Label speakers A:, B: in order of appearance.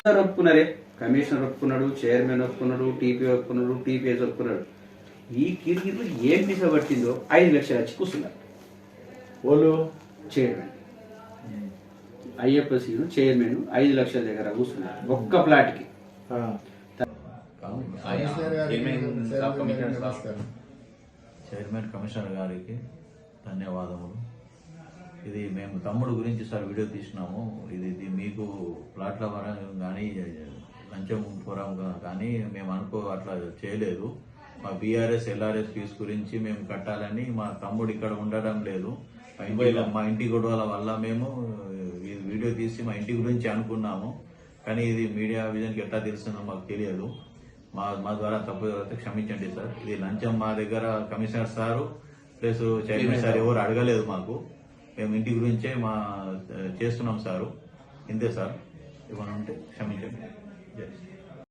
A: అందరూ ఒప్పుకున్నారే కమిషనర్ ఒప్పుకున్నాడు చైర్మన్ ఒప్పుకున్నాడు టీపీ ఒప్పుకున్నాడు టీపీఎస్ ఒప్పుకున్నాడు ఈ కిరికిరిలో ఏం పిస పట్టిందో ఐదు లక్షలు వచ్చి కూర్చున్నారు.
B: వాళ్ళు?
A: చైర్మన్. ఐఎఫ్ఎస్సి చైర్మన్ ఐదు లక్షల దగ్గర కూర్చున్నారు. ఒక్క ప్లాట్కి.
C: చైర్మన్ కమిషనర్ గారికి ధన్యవాదములు. ఇది మేము తమ్ముడు గురించి సార్ వీడియో తీసినాము. ఇది ఇది మీకు ప్లాట్ల పరంగా కానీ లంచం పురం కానీ మేము అనుకో అట్లా చేయలేదు. మా బీఆర్ఎస్ ఎల్ఆర్ఎస్ ఫీజు గురించి మేము కట్టాలని మా తమ్ముడు ఇక్కడ ఉండడం లేదు. మా ఇంటి గొడవల వల్ల మేము వీడియో తీసి మా ఇంటి గురించి అనుకున్నాము. కానీ ఇది మీడియా విజన్కి ఎట్లా తెలుస్తుందో మాకు తెలియదు. మా మా ద్వారా తప్పు జరిగితే క్షమించండి సార్. ఇది లంచం మా దగ్గర commissioner sir plus chairman sir? ఎవరు అడగలేదు మాకు. మేము ఇంటి గురించే మా చేస్తున్నాం సారు. ఇంతే సార్. ఏమైనా ఉంటే క్షమించండి జై శ్రీ.